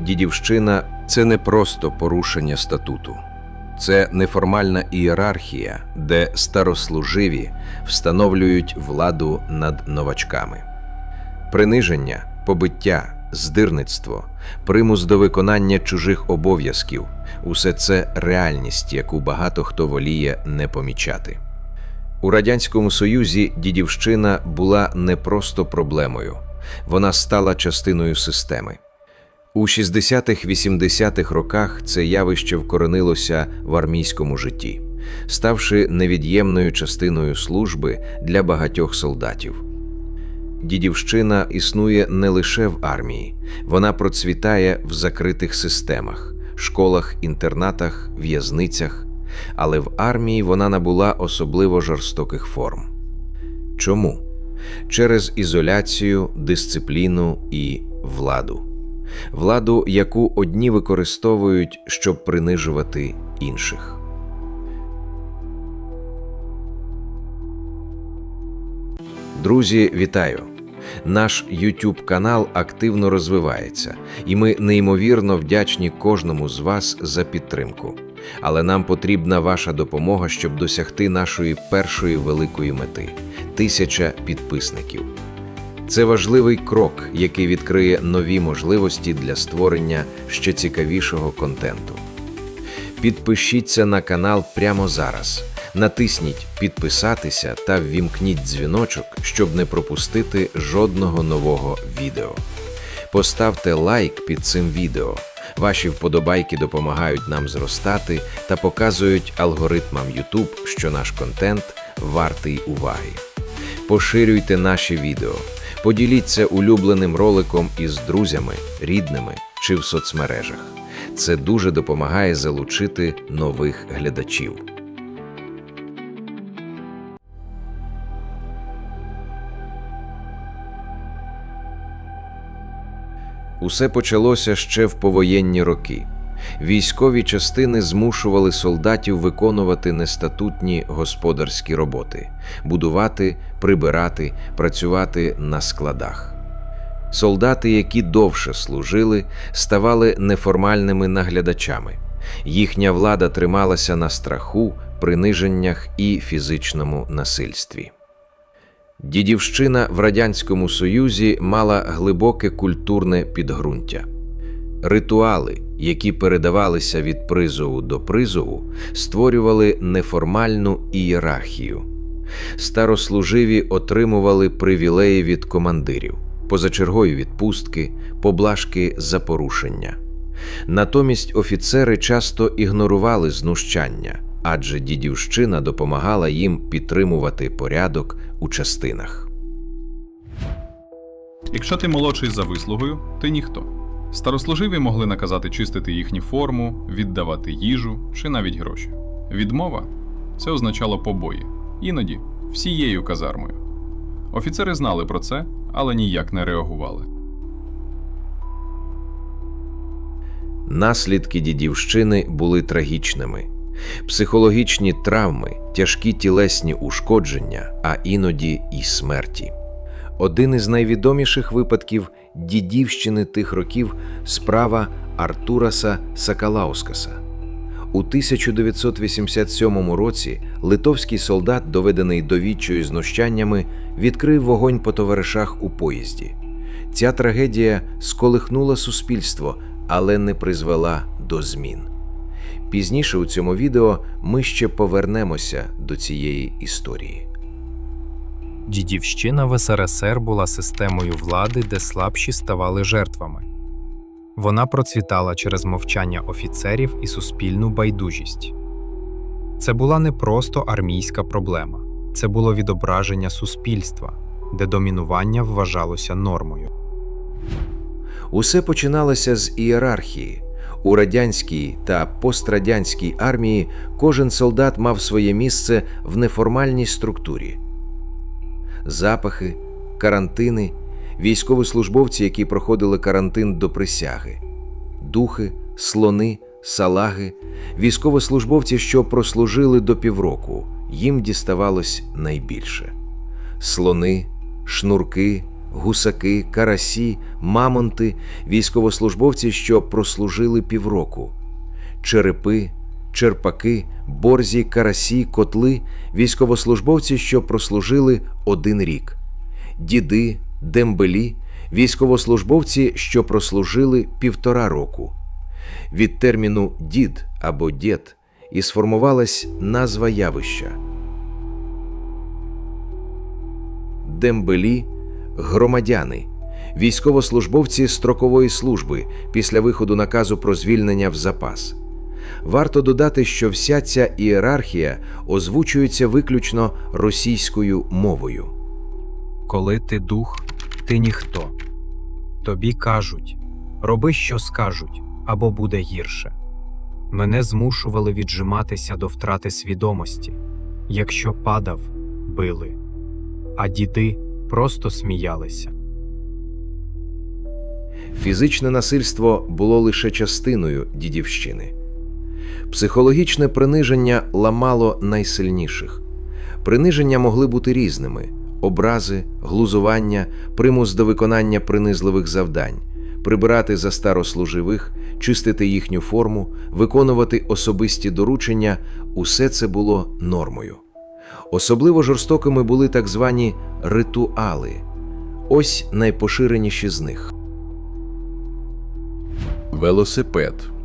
Дідівщина це не просто порушення статуту, це неформальна ієрархія, де старослуживі встановлюють владу над новачками. Приниження, побиття, здирництво, примус до виконання чужих обов'язків усе це реальність, яку багато хто воліє не помічати. У Радянському Союзі дідівщина була не просто проблемою, вона стала частиною системи. У 60-х-80-х роках це явище вкоренилося в армійському житті, ставши невід'ємною частиною служби для багатьох солдатів. Дідівщина існує не лише в армії, вона процвітає в закритих системах, школах, інтернатах, в'язницях, але в армії вона набула особливо жорстоких форм. Чому? Через ізоляцію, дисципліну і владу. Владу, яку одні використовують, щоб принижувати інших. Друзі, вітаю! Наш YouTube канал активно розвивається, і ми неймовірно вдячні кожному з вас за підтримку. Але нам потрібна ваша допомога, щоб досягти нашої першої великої мети тисяча підписників. Це важливий крок, який відкриє нові можливості для створення ще цікавішого контенту. Підпишіться на канал прямо зараз. Натисніть підписатися та ввімкніть дзвіночок, щоб не пропустити жодного нового відео. Поставте лайк під цим відео. Ваші вподобайки допомагають нам зростати та показують алгоритмам YouTube, що наш контент вартий уваги. Поширюйте наші відео, поділіться улюбленим роликом із друзями, рідними чи в соцмережах. Це дуже допомагає залучити нових глядачів. Усе почалося ще в повоєнні роки. Військові частини змушували солдатів виконувати нестатутні господарські роботи будувати, прибирати, працювати на складах. Солдати, які довше служили, ставали неформальними наглядачами. Їхня влада трималася на страху, приниженнях і фізичному насильстві. Дідівщина в Радянському Союзі мала глибоке культурне підґрунтя. Ритуали, які передавалися від призову до призову, створювали неформальну ієрархію. Старослуживі отримували привілеї від командирів, позачергові відпустки, поблажки за порушення. Натомість офіцери часто ігнорували знущання, адже дідівщина допомагала їм підтримувати порядок у частинах. Якщо ти молодший за вислугою, ти ніхто. Старослуживі могли наказати чистити їхню форму, віддавати їжу чи навіть гроші. Відмова це означало побої, іноді всією казармою. Офіцери знали про це, але ніяк не реагували. Наслідки дідівщини були трагічними. Психологічні травми, тяжкі тілесні ушкодження, а іноді і смерті. Один із найвідоміших випадків дідівщини тих років справа Артураса Сакалаускаса. У 1987 році литовський солдат, доведений до відчаю знущаннями, відкрив вогонь по товаришах у поїзді. Ця трагедія сколихнула суспільство, але не призвела до змін. Пізніше у цьому відео ми ще повернемося до цієї історії. Дідівщина в СРСР була системою влади, де слабші ставали жертвами. Вона процвітала через мовчання офіцерів і суспільну байдужість. Це була не просто армійська проблема, це було відображення суспільства, де домінування вважалося нормою. Усе починалося з ієрархії. У радянській та пострадянській армії кожен солдат мав своє місце в неформальній структурі. Запахи, карантини, військовослужбовці, які проходили карантин до присяги, духи, слони, салаги, військовослужбовці, що прослужили до півроку, їм діставалось найбільше. Слони, шнурки, гусаки, карасі, мамонти, військовослужбовці, що прослужили півроку, черепи, черпаки, борзі, карасі, котли, військовослужбовці, що прослужили один рік, діди, дембелі, військовослужбовці, що прослужили півтора року. Від терміну дід або дєд і сформувалась назва явища. Дембелі громадяни, військовослужбовці строкової служби після виходу наказу про звільнення в запас. Варто додати, що вся ця ієрархія озвучується виключно російською мовою. Коли ти дух, ти ніхто. Тобі кажуть роби, що скажуть, або буде гірше. Мене змушували віджиматися до втрати свідомості. Якщо падав, били, а діди просто сміялися. Фізичне насильство було лише частиною дідівщини. Психологічне приниження ламало найсильніших. Приниження могли бути різними: образи, глузування, примус до виконання принизливих завдань, прибирати за старослуживих, чистити їхню форму, виконувати особисті доручення усе це було нормою. Особливо жорстокими були так звані ритуали. Ось найпоширеніші з них. Велосипед.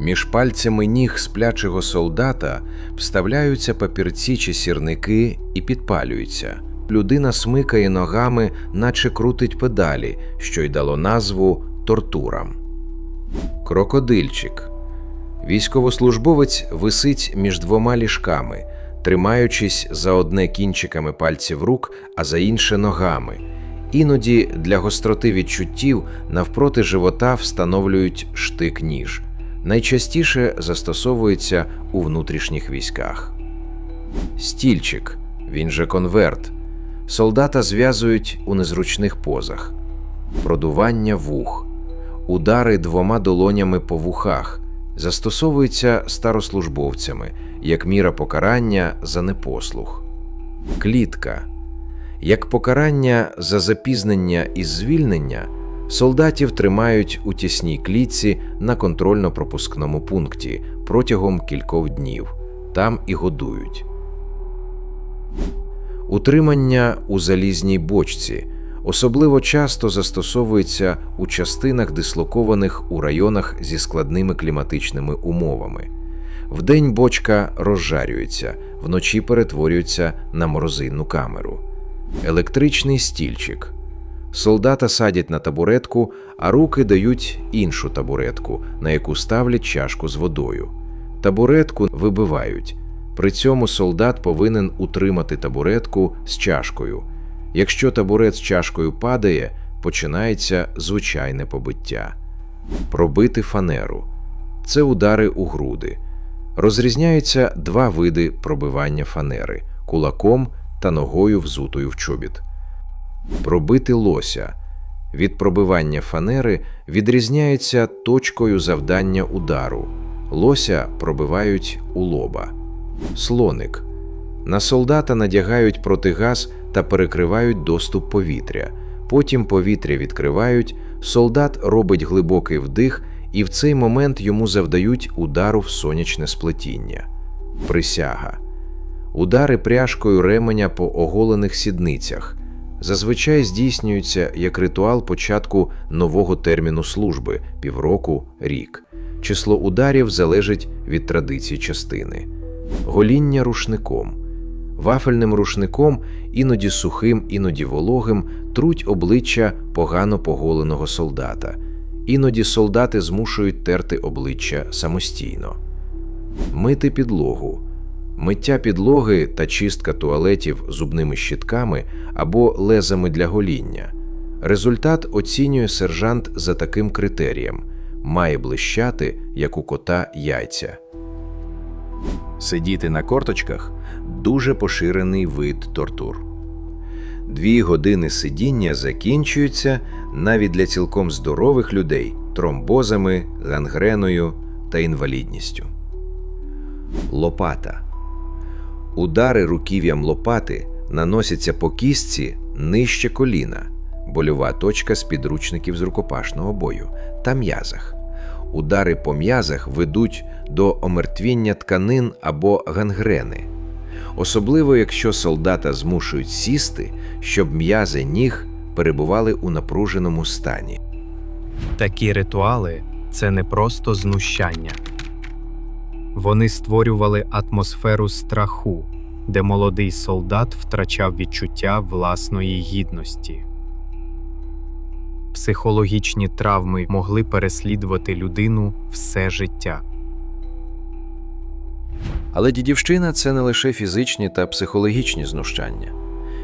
Між пальцями ніг сплячого солдата вставляються папірці чи сірники і підпалюються. Людина смикає ногами, наче крутить педалі, що й дало назву тортурам. Крокодильчик. Військовослужбовець висить між двома ліжками, тримаючись за одне кінчиками пальців рук, а за інше ногами. Іноді для гостроти відчуттів навпроти живота встановлюють штик-ніж. Найчастіше застосовується у внутрішніх військах. Стільчик, він же конверт. Солдата зв'язують у незручних позах. Продування вух. Удари двома долонями по вухах застосовуються старослужбовцями як міра покарання за непослух. Клітка. Як покарання за запізнення і звільнення, солдатів тримають у тісній клітці на контрольно-пропускному пункті протягом кількох днів. Там і годують. Утримання у залізній бочці особливо часто застосовується у частинах, дислокованих у районах зі складними кліматичними умовами. Вдень бочка розжарюється, вночі перетворюється на морозильну камеру. Електричний стільчик. Солдата садять на табуретку, а руки дають іншу табуретку, на яку ставлять чашку з водою. Табуретку вибивають. При цьому солдат повинен утримати табуретку з чашкою. Якщо табурет з чашкою падає, починається звичайне побиття. Пробити фанеру це удари у груди. Розрізняються два види пробивання фанери кулаком та ногою взутою в чобіт. Пробити лося від пробивання фанери відрізняється точкою завдання удару. Лося пробивають у лоба. Слоник. На солдата надягають протигаз та перекривають доступ повітря. Потім повітря відкривають, солдат робить глибокий вдих, і в цей момент йому завдають удару в сонячне сплетіння. Присяга. Удари пряжкою ременя по оголених сідницях зазвичай здійснюються як ритуал початку нового терміну служби півроку рік. Число ударів залежить від традицій частини. Гоління рушником. Вафельним рушником, іноді сухим, іноді вологим, труть обличчя погано поголеного солдата. Іноді солдати змушують терти обличчя самостійно. Мити підлогу. Миття підлоги та чистка туалетів зубними щітками або лезами для гоління. Результат оцінює сержант за таким критерієм: має блищати, як у кота яйця. Сидіти на корточках дуже поширений вид тортур. Дві години сидіння закінчуються навіть для цілком здорових людей тромбозами, гангреною та інвалідністю. Лопата. Удари руків'ям лопати наносяться по кістці нижче коліна, больова точка з підручників з рукопашного бою та м'язах. Удари по м'язах ведуть до омертвіння тканин або гангрени. Особливо, якщо солдата змушують сісти, щоб м'язи ніг перебували у напруженому стані. Такі ритуали це не просто знущання. Вони створювали атмосферу страху, де молодий солдат втрачав відчуття власної гідності. Психологічні травми могли переслідувати людину все життя. Але дідівщина це не лише фізичні та психологічні знущання.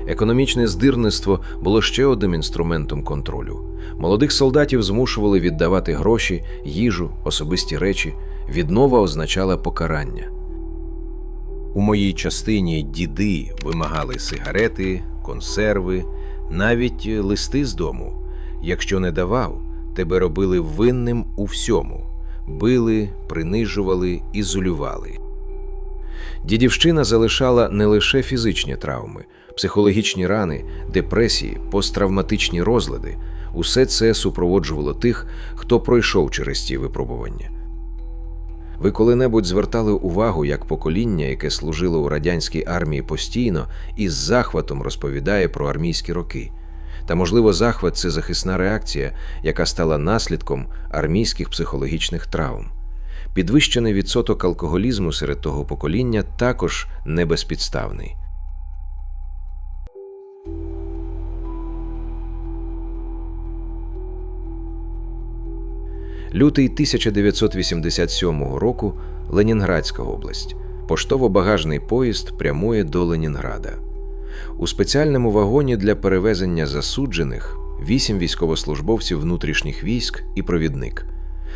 Економічне здирництво було ще одним інструментом контролю. Молодих солдатів змушували віддавати гроші, їжу, особисті речі. Віднова означала покарання. У моїй частині діди вимагали сигарети, консерви, навіть листи з дому. Якщо не давав, тебе робили винним у всьому, били, принижували, ізолювали. Дідівщина залишала не лише фізичні травми, психологічні рани, депресії, посттравматичні розлади. Усе це супроводжувало тих, хто пройшов через ті випробування. Ви коли-небудь звертали увагу, як покоління, яке служило у радянській армії постійно, із захватом розповідає про армійські роки. Та, можливо, захват це захисна реакція, яка стала наслідком армійських психологічних травм. Підвищений відсоток алкоголізму серед того покоління також не Лютий 1987 року Ленінградська область. Поштово-багажний поїзд прямує до Ленінграда. У спеціальному вагоні для перевезення засуджених вісім військовослужбовців внутрішніх військ і провідник.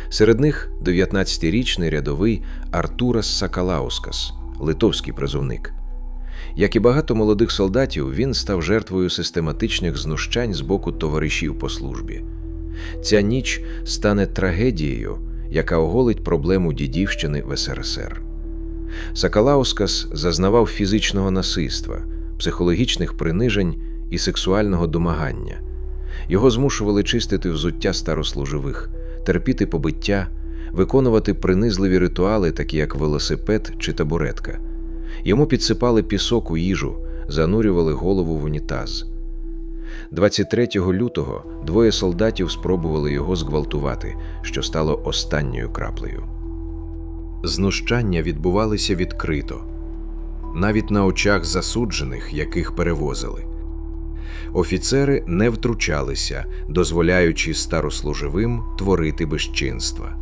Серед них 19-річний рядовий Артурас Сакалаускас, литовський призовник. Як і багато молодих солдатів, він став жертвою систематичних знущань з боку товаришів по службі. Ця ніч стане трагедією, яка оголить проблему дідівщини в СРСР. Сакалаускас зазнавав фізичного насильства, психологічних принижень і сексуального домагання. Його змушували чистити взуття старослуживих, терпіти побиття, виконувати принизливі ритуали, такі як велосипед чи табуретка. Йому підсипали пісок у їжу, занурювали голову в унітаз. 23 лютого двоє солдатів спробували його зґвалтувати, що стало останньою краплею. Знущання відбувалися відкрито, навіть на очах засуджених, яких перевозили. Офіцери не втручалися, дозволяючи старослуживим творити безчинства.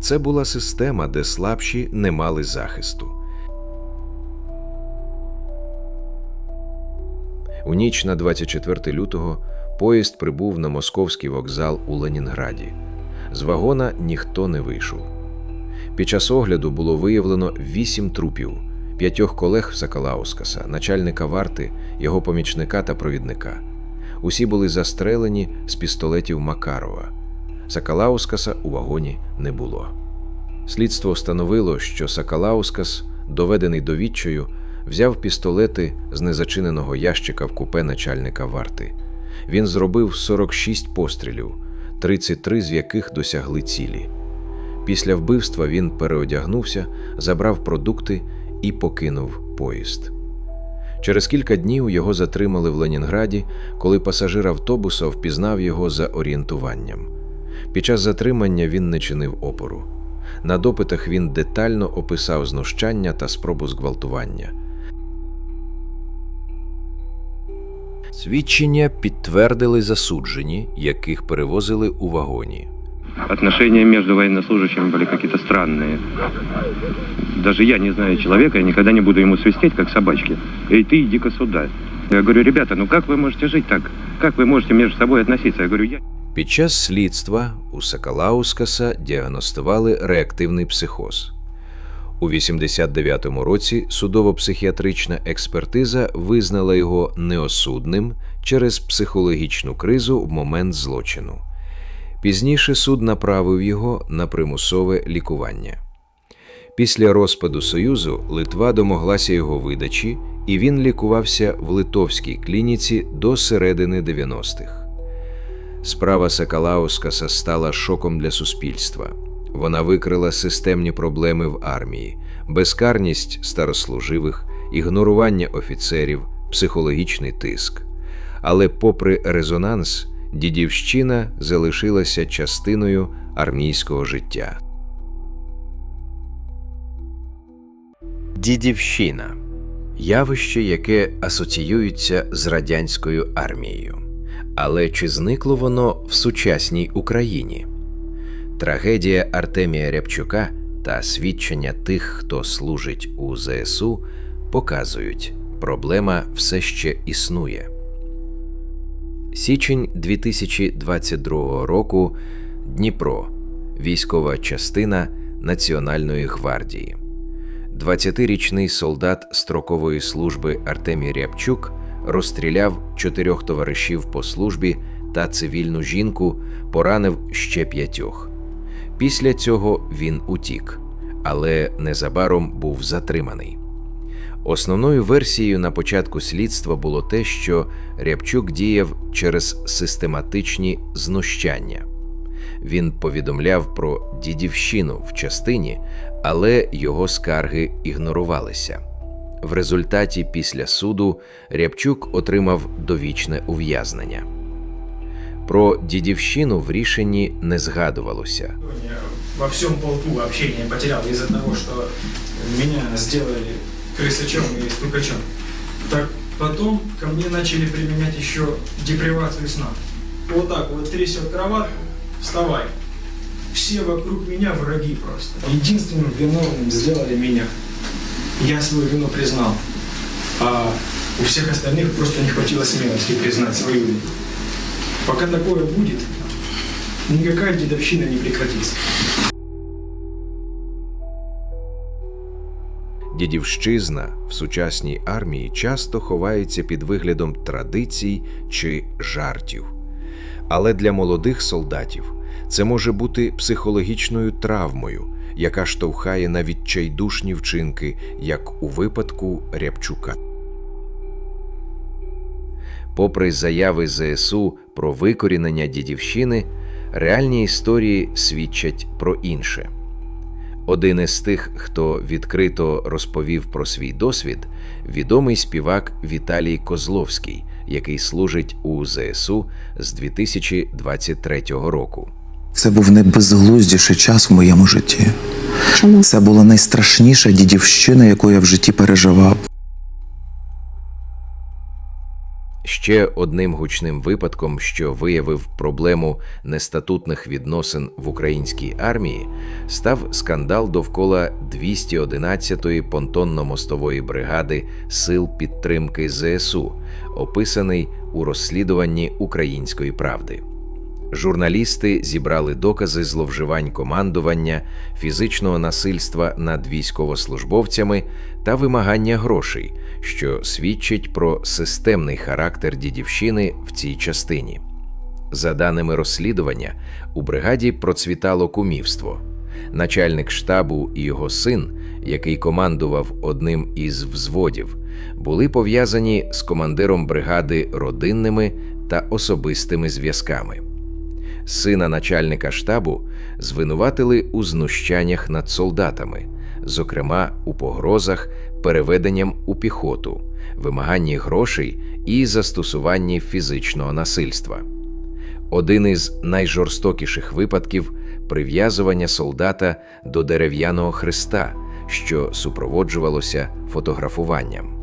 Це була система, де слабші не мали захисту. У ніч на 24 лютого поїзд прибув на московський вокзал у Ленінграді. З вагона ніхто не вийшов. Під час огляду було виявлено вісім трупів, п'ятьох колег Сакалаускаса, начальника варти, його помічника та провідника. Усі були застрелені з пістолетів Макарова. Сакалаускаса у вагоні не було. Слідство встановило, що Сакалаускас, доведений до відчаю, взяв пістолети з незачиненого ящика в купе начальника варти. Він зробив 46 пострілів, 33 з яких досягли цілі. Після вбивства він переодягнувся, забрав продукти і покинув поїзд. Через кілька днів його затримали в Ленінграді, коли пасажир автобуса впізнав його за орієнтуванням. Під час затримання він не чинив опору. На допитах він детально описав знущання та спробу зґвалтування. Свідчення підтвердили засуджені, яких перевозили у вагоні. Отношения между военнослужащими были какие-то странные. Даже я, не знаю человека, я никогда не буду ему свистеть, как собачке. Эй, ты иди-ка сюда. Я говорю, ребята, ну как вы можете жить так? Как вы можете между собой относиться? Я говорю, я... Під час слідства у Сакалаускаса діагностували реактивний психоз. У 89-му році судово-психіатрична експертиза визнала його неосудним через психологічну кризу в момент злочину. Пізніше суд направив його на примусове лікування. Після розпаду Союзу Литва домоглася його видачі, і він лікувався в литовській клініці до середини 90-х. Справа Сакалаускаса стала шоком для суспільства. Вона викрила системні проблеми в армії, безкарність старослуживих, ігнорування офіцерів, психологічний тиск. Але, попри резонанс, дідівщина залишилася частиною армійського життя. Дідівщина явище, яке асоціюється з радянською армією. Але чи зникло воно в сучасній Україні? Трагедія Артемія Рябчука та свідчення тих, хто служить у ЗСУ, показують, проблема все ще існує. Січень 2022 року Дніпро, військова частина Національної гвардії. 20-річний солдат строкової служби Артемій Рябчук розстріляв чотирьох товаришів по службі та цивільну жінку, поранив ще п'ятьох. Після цього він утік, але незабаром був затриманий. Основною версією на початку слідства було те, що Рябчук діяв через систематичні знущання. Він повідомляв про дідівщину в частині, але його скарги ігнорувалися. В результаті після суду Рябчук отримав довічне ув'язнення. Про дідівщину в рішенні не згадувалося. Я во всем полку общения потерял из-за того, что меня сделали крысачом и стукачом. Так потом ко мне начали применять еще депривацию сна. Вот так вот трясет кроватку, вставай. Все вокруг меня враги просто. Единственным виновным сделали меня. Я свою вину признал. А у всех остальных просто не хватило смелости признать свою вину. Пока такое будет, никакая дедовщина не прекратится. Дідівщизна в сучасній армії часто ховається під виглядом традицій чи жартів. Але для молодих солдатів це може бути психологічною травмою, яка штовхає на відчайдушні вчинки, як у випадку Рябчука. Попри заяви ЗСУ про викорінення дідівщини, реальні історії свідчать про інше. Один із тих, хто відкрито розповів про свій досвід, відомий співак Віталій Козловський, який служить у ЗСУ з 2023 року. Це був найбезглуздіший час в моєму житті. Чому? Це була найстрашніша дідівщина, яку я в житті переживав. Ще одним гучним випадком, що виявив проблему нестатутних відносин в українській армії, став скандал довкола 211-ї понтонно-мостової бригади Сил підтримки ЗСУ, описаний у розслідуванні Української правди. Журналісти зібрали докази зловживань командування, фізичного насильства над військовослужбовцями та вимагання грошей, що свідчить про системний характер дідівщини в цій частині. За даними розслідування, у бригаді процвітало кумівство. Начальник штабу і його син, який командував одним із взводів, були пов'язані з командиром бригади родинними та особистими зв'язками. Сина начальника штабу звинуватили у знущаннях над солдатами, зокрема у погрозах, переведенням у піхоту, вимаганні грошей і застосуванні фізичного насильства. Один із найжорстокіших випадків прив'язування солдата до дерев'яного хреста, що супроводжувалося фотографуванням.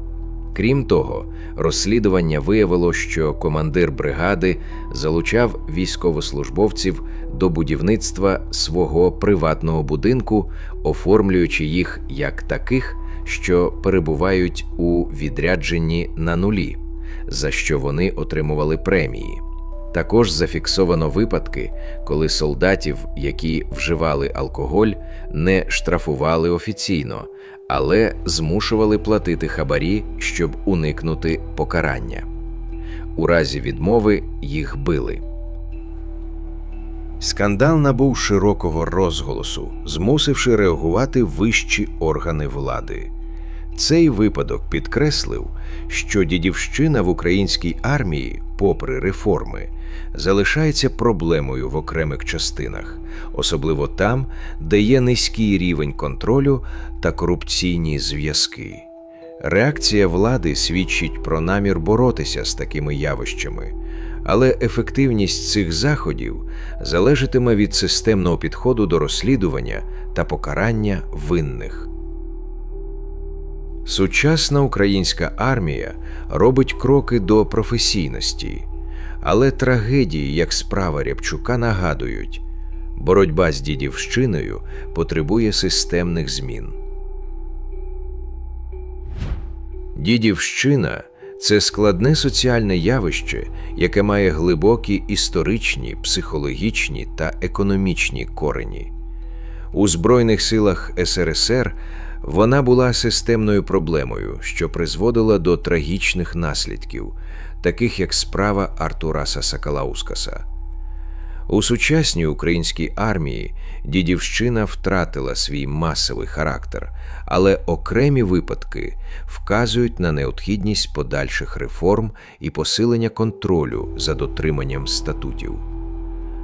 Крім того, розслідування виявило, що командир бригади залучав військовослужбовців до будівництва свого приватного будинку, оформлюючи їх як таких, що перебувають у відрядженні на нулі, за що вони отримували премії. Також зафіксовано випадки, коли солдатів, які вживали алкоголь, не штрафували офіційно, але змушували платити хабарі, щоб уникнути покарання. У разі відмови їх били. Скандал набув широкого розголосу, змусивши реагувати вищі органи влади. Цей випадок підкреслив, що дідівщина в українській армії, попри реформи, залишається проблемою в окремих частинах, особливо там, де є низький рівень контролю та корупційні зв'язки. Реакція влади свідчить про намір боротися з такими явищами, але ефективність цих заходів залежатиме від системного підходу до розслідування та покарання винних. Сучасна українська армія робить кроки до професійності, але трагедії, як справа Рябчука, нагадують, боротьба з дідівщиною потребує системних змін. Дідівщина це складне соціальне явище, яке має глибокі історичні, психологічні та економічні корені. У Збройних силах СРСР вона була системною проблемою, що призводила до трагічних наслідків, таких як справа Артураса Сакалаускаса. У сучасній українській армії дідівщина втратила свій масовий характер, але окремі випадки вказують на необхідність подальших реформ і посилення контролю за дотриманням статутів.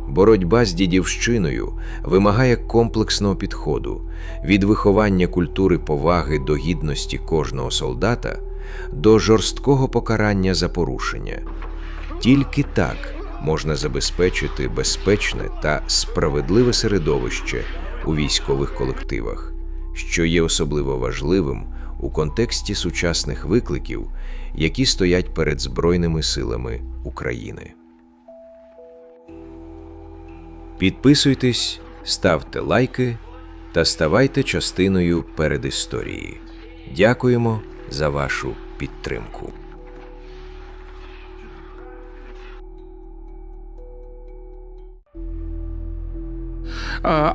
Боротьба з дідівщиною вимагає комплексного підходу від виховання культури поваги до гідності кожного солдата до жорсткого покарання за порушення. Тільки так можна забезпечити безпечне та справедливе середовище у військових колективах, що є особливо важливим у контексті сучасних викликів, які стоять перед Збройними силами України. Підписуйтесь, ставте лайки та ставайте частиною передісторії. Дякуємо за вашу підтримку.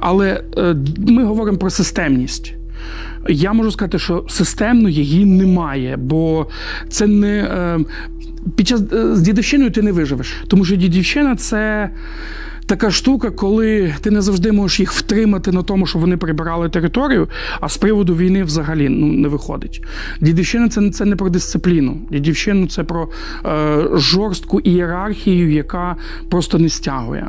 Але е, ми говоримо про системність. Я можу сказати, що системно її немає, бо це не е, під час е, з дідівщиною ти не виживеш. Тому що дідівщина це така штука, коли ти не завжди можеш їх втримати на тому, що вони прибирали територію, а з приводу війни взагалі ну, не виходить. Дідівщина це, це не про дисципліну. Дідівщина це про е, жорстку ієрархію, яка просто не стягує.